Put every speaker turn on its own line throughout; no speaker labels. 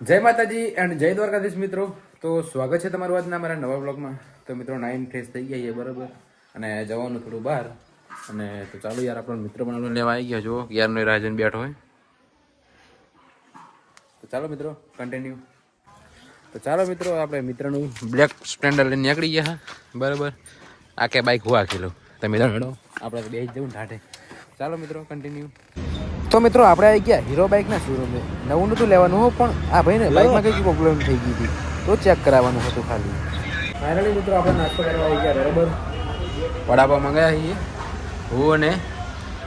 જય માતાજી એન્ડ જય દ્વારકાધીશ મિત્રો. તો સ્વાગત છે તમારું આજના મારા નવા બ્લોગમાં તો મિત્રો નાઇન ફ્રેશ થઈ ગયા છે, બરાબર? અને જવાનું થોડું બહાર. અને તો ચાલો યાર, આપણો મિત્ર પણ લેવા આવી ગયા જો યારનો રાજન બેઠો હોય. તો ચાલો મિત્રો કન્ટિન્યુ તો ચાલો મિત્રો, આપણે મિત્રનું બ્લેક સ્પ્લેન્ડર લઈને નીકળી ગયા બરાબર? આ કે બાઇક હુઆ લો તમે જાણો આપણે બે જ જવું ઠાઠે ચાલો મિત્રો કન્ટિન્યુ તો મિત્રો આપણે આવી ગયા હીરો બાઇકના શોરૂમે નવું નતું લેવાનું હો પણ આ ભાઈને બાઇકમાં કંઈક પ્રોબ્લેમ થઈ ગઈ હતી? તો ચેક કરાવવાનું હતું ખાલી. ફાઇનલી મિત્રો આપણે નાસ્તો કરવા આવી ગયા બરાબર? વડાપાવ મંગાવ્યા છીએ. હું અને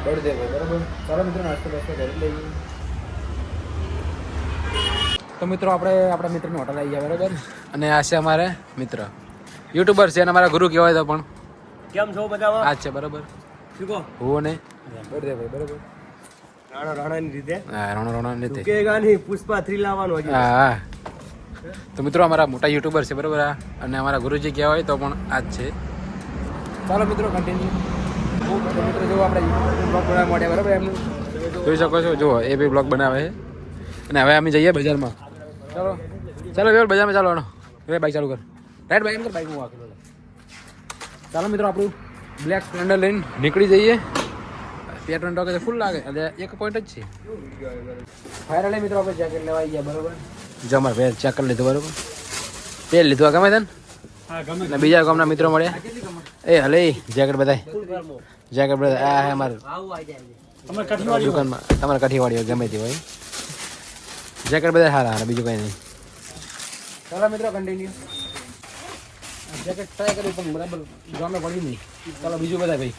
બરાબર? ચાલો મિત્રો નાસ્તો નાસ્તો કરી લઈએ. તો મિત્રો આપણે આપણા મિત્રની હોટલ આવી ગયા બરાબર? અને આ છે અમારે મિત્ર. યુટ્યુબર છે અને અમારા ગુરુ કહેવાય તો પણ.
કેમ છો બધા
આ છે બરાબર?
શું કહો?
હું અને બળદેવભાઈ બરાબર?
રાણા રાણાની રીતે.
હા રણો રણો રીતે.
કે નહીં પુષ્પા થ્રી લાવવાનું હજી.
હા હા. તો મિત્રો અમારા મોટા યુટ્યુબર છે બરાબર આ અને અમારા ગુરુજી કહેવાય તો પણ આ જ છે. ચાલો મિત્રો કન્ટિન્યુ મિત્રો જો આપણે બ્લોગ બનાવવા માટે બરાબર એમનું. જોઈ શકો છો જુઓ એ બી બ્લોગ બનાવે છે. અને હવે અમે જઈએ બજારમાં. ચાલો. ચાલો વેલ બજારમાં ચાલો હવે બાઈક ચાલુ કર. રાઈટ બાઈક કર બાઈક હું વાકેલો ચાલો મિત્રો આપણું બ્લેક સ્પ્લેન્ડર લઈને નીકળી જઈએ. પેટ્રોલ ટોકે ફૂલ લાગે. એટલે એક પોઈન્ટ જ છે. ફાયરલે મિત્રો આપણે જેકેટ લેવા ગયા બરોબર? જમર ભાઈ ચેક કરી લીધું બરોબર? પેલ લીધું આ ગમે તને? ને બીજા ગામના મિત્રો મળ્યા એ હલે જેકેટ બધાય. જેકેટ બધા આ હે અમારે
અમારે કઠિવાડી
દુકાનમાં. તમારે કઠીવાડી ગમે તે હોય. જેકેટ બધા સારા અને બીજું કંઈ નહીં. ચાલો મિત્રો કન્ટિન્યુ જેકેટ ટ્રાય કર્યું પણ બરાબર ગામે પડ્યું નહીં. ચાલો બીજું બધા ભાઈ.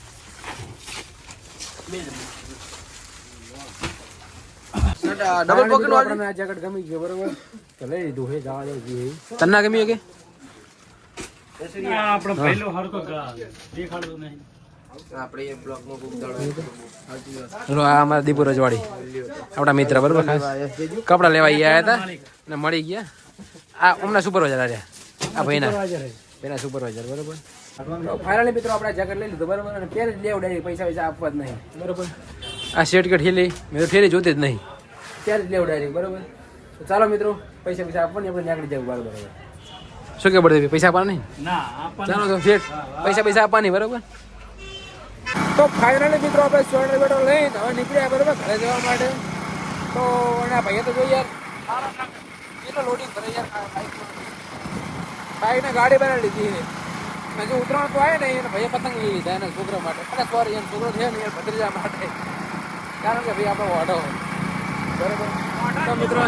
ડબલ પોકેટ વાળું? આ જેકેટ ગમી ગયો બરોબર? તો લઈ લીધું હે જવા દે જી તને ના ગમી કે?
આપણો પહેલો હડકો દેખાડતો નહીં.
આ અમારા દીપુ રજવાડી. આપણા મિત્ર બરોબર? કપડા લેવા ગયા હતા અને મળી ગયા. આ હમણાં સુપરવાઇઝર રહ્યા આ ભાઈના. ભાઈના સુપરવાઇઝર બરોબર? ફાઇનલી મિત્રો આપણે જેકેટ લઈ લીધું બરોબર? અને પહેરી જ લેવું ડાયરેક્ટ પૈસા પૈસા આપવા જ નહીં. બરોબર. આ શર્ટ કટ હેલી મેં તો ફેરી જોતી જ નહીં. ત્યારે જ લેવું ડાયરેક્ટ બરોબર? તો ચાલો મિત્રો પૈસા પૈસા આપવાની આપણે નીકળી જવું બરાબર. શું કે પડે પૈસા આપવાના નહીં? ચાલો તો શેઠ પૈસા પૈસા આપવાની બરોબર? તો ફાઇનલી મિત્રો આપણે સોલ્ડર બેટો લઈને હવે નીકળ્યા બરોબર? ઘરે જવા માટે. તો અને ભાઈએ તો જોઈએ યાર કેટલો લોડિંગ કરે યાર બાઈકને ગાડી બનાવી લીધી છે અને જો ઉતરાણ તો આવે ને એને ભાઈએ પતંગ લઈ લીધા એના છોકરા માટે. અને સોરી એનો છોકરો છે ને ભત્રીજા માટે. કારણ કે ભાઈ આપણો વાડો બરાબર? તો મિત્રો,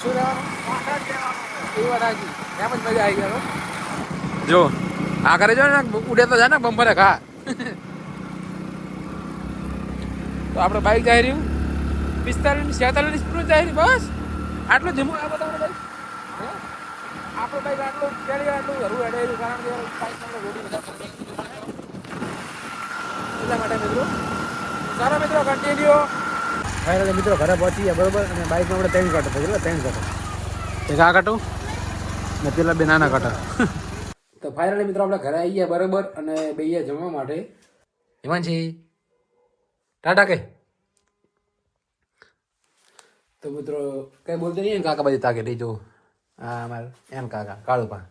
શું રહેવાનું? એ વાત એમ જ મજા આવી ગયો જો, આ કરે જો ને, ઉડે તો જાય ને બમ્પરે ખા તો આપણે બાઈક જાય રહ્યું. પિસ્તાલીસ છેતાલીસ જાય બસ. આટલું ધીમું આ બધા આપણો બાઈક આટલું ચડી આટલું ઘરું હેડે કારણ કે બાઈક આપણે રોડી બધા એટલા માટે મિત્રો. સારા મિત્રો કન્ટિન્યુ ફાઇનલી મિત્રો ઘરે પહોંચી ગયા બરોબર? અને બાઇકમાં આપણે ત્રણ કાઢો બરોબર ત્રણ કાઢો એક આ કાઢો ને પેલા બે નાના કાંટા. તો ફાઇનલી મિત્રો આપણે ઘરે આવી ગયા બરોબર? અને બેઈએ જમવા માટે. હિમાંશી ટાટા કે તો મિત્રો કઈ બોલતો નહીં કાકા બધી તાકે લઈ જો. હા અમારે એમ કાકા કાળુપા